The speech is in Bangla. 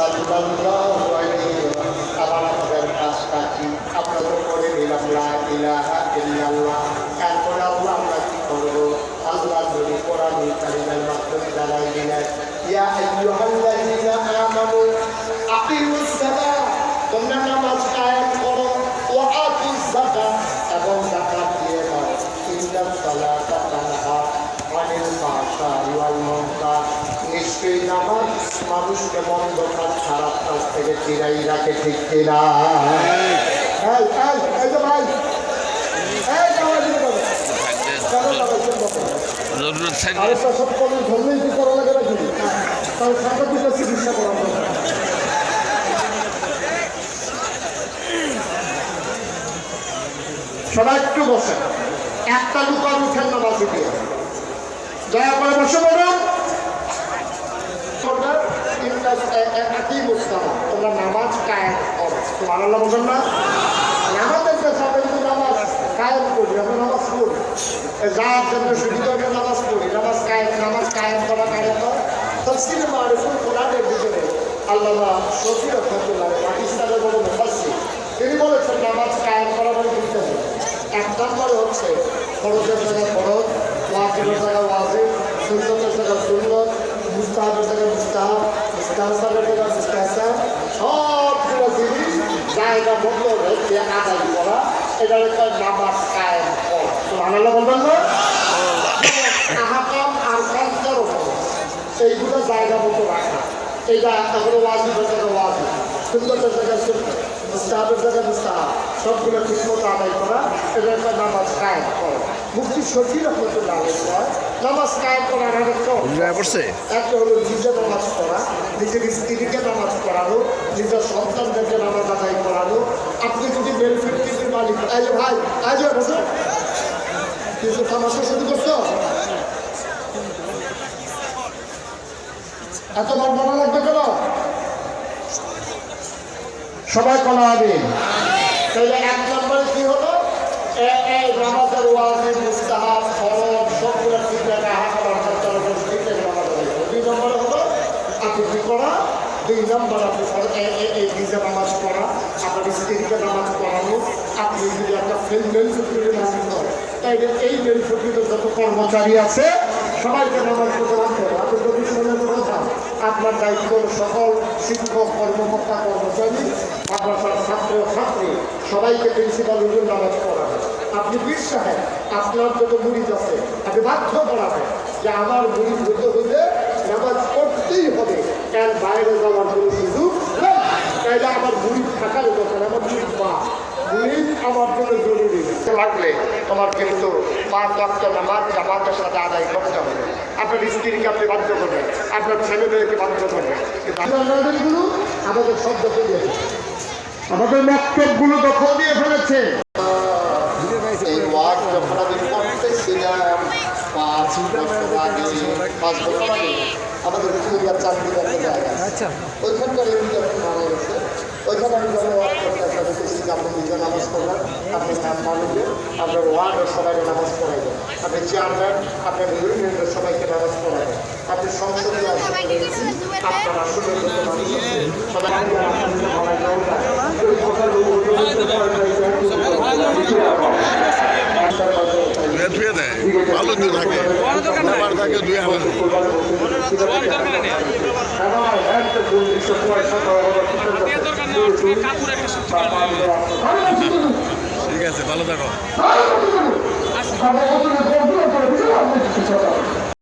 সাল্লাল্লাহু আলাইহি আমার আপনাদের কাজটা কি আপনাদের করে দিলাম লা ইলাহা ইল্লাল্লাহ এরপরে আল্লাহ আমরা কি করব আল্লাহ যদি কোরআন কারিমের মাধ্যমে জানাই দিলেন ইয়া আইয়ুহাল্লাযীনা আমানু আকিমুস সালাহ তোমরা নামাজ কায়েম করো ওয়া যাকাত এবং যাকাত দিয়ে দাও ইন্নাস সালাতা তানহা আনিল ফাহশাই নিশ্চয়ই নামাজ মানুষকে মন্দ কাজ খারাপ কাজ থেকে চিরাই রাখে ঠিক কিনা? জরুরত চিকিৎসা করা সবাই একটু বসে একটা লুকার উঠেন না বাসি দিয়ে দয়া করে বসে পড়ুন তোমরা নামাজ কায়েম তোমার আল্লাহ বলবেন না নামাজের পেছনে কিন্তু নামাজ কায়েম করি, আমরা নামাজ পড়ি। যার জন্য সুবিধা হবে নামাজ পড়ি। নামাজ কায়েম নামাজ কায়েম করা কায়েম করা। তফসিল মারুফুল কোরআনের ভিতরে আল্লামা শফির রহমতুল্লাহ পাকিস্তানের বড় মুফাসসির। তিনি বলেছেন, নামাজ কায়েম করা মানে বুঝতে হবে এক নম্বরে হচ্ছে ফরজের জায়গায় ফরজ, ওয়াজিবের জায়গায় ওয়াজিব, সুন্নতের জায়গায় সুন্নত, মুস্তাহাবের জায়গায় মুস্তাহাব মুস্তাহাবের জায়গায় মুস্তাহাব সবগুলো জিনিস জায়গা মতো রেখে আদায় করা, এটা হচ্ছে নামাজ কায়েম বাংলা বলবেন না? আহাকাম আর কান্তর এইগুলো জায়গা মতো রাখা। এটা তারপরে ওয়াজিবের জায়গায় ওয়াজিব। সুন্দর জায়গা সুন্দর মুস্তাহাবের জায়গায় মুস্তাহাব। সবগুলো ঠিক মতো আদায় করা একটা নামাজ কায়েম করা। মুক্তি রহমতুল্লাহ আলাই কয় নামাজ কায়েম করার বুঝা পড়ছে একটা হলো নিজে নামাজ পড়া নিজের স্ত্রীকে নামাজ পড়ানো নিজের সন্তানদেরকে নামাজ আদায় করানো। আপনি যদি মেল ফ্যাক্টরির মালিক যে ভাই আজ বসো। কিছু তামাশা শুরু করছ? এত বার লাগবে কেন? সবাই কলা হবে তাহলে এক নম্বরে কি হলো? নামাজের ওয়াজিব মুস্তাহাব ফরজ, সবগুলো ঠিক রাখা হাত আমার তরফ ঠিক রেখে নামাজ। দুই নম্বরে হলো, আপনি কি করা? দুই নম্বর আপনি এই নিজে নামাজ পড়া, আপনার স্ত্রীকে নামাজ পড়ানো, আপনি যদি একটা ফেল মেল ফুটুরি নামাজ করেন তাইলে এই মেল ফুটুরিতে যত কর্মচারী আছে, সবাইকে নামাজ আপনার দায়িত্ব সকল শিক্ষক, কর্মকর্তা, কর্মচারী, মাদ্রাসার ছাত্র, ছাত্রী, সবাইকে প্রিন্সিপাল হুজুর নামাজ পড়াবেন আপনি সাহেব আপনার যত মুড়িদ আছে আপনি বাধ্য করাবেন যে আমার মুড়িদ হতে হলে নামাজ পড়তেই হবে। এর বাইরে যাওয়ার কোনো সুযোগ নেই। তাইলে আমার মুড়িদ থাকার দরকার আমার মুড়িদ মা মুড়িদ আমার জন্য জরুরি। লাগলে তোমার কিন্তু পাঁচ ওয়াক্ত নামাজ জামাতের সাথে আদায় করতে হবে। আপনার স্ত্রীকে আপনি বাধ্য করবেন আপনার ছেলে মেয়েকে বাধ্য করবেন। আমাদের সব দখল আমাদের মক্তবগুলো দখল দিয়ে ফেলেছে। এই ওয়ার্ড যখন আমি করতেছিলাম পাঁচ বছর আগে পাঁচ বছর আগে আমাদের একটা জায়গা আচ্ছা। ওইখানকার ওইখানে আমি যখন করতে দেখেছি আপনি নিজে নামাজ আপনি নাম আপনার ওয়ার্ডের সবাইকে নামাজ পড়াইবেন আপনি চেয়ারম্যান আপনার ইউনিয়নের সবাইকে নামাজ পড়াবেন আপনি সংসদীয় আপনার আসলে ভালো তো থাকে। আমার থাকে দুই হাজার আছে ভালো থাকো।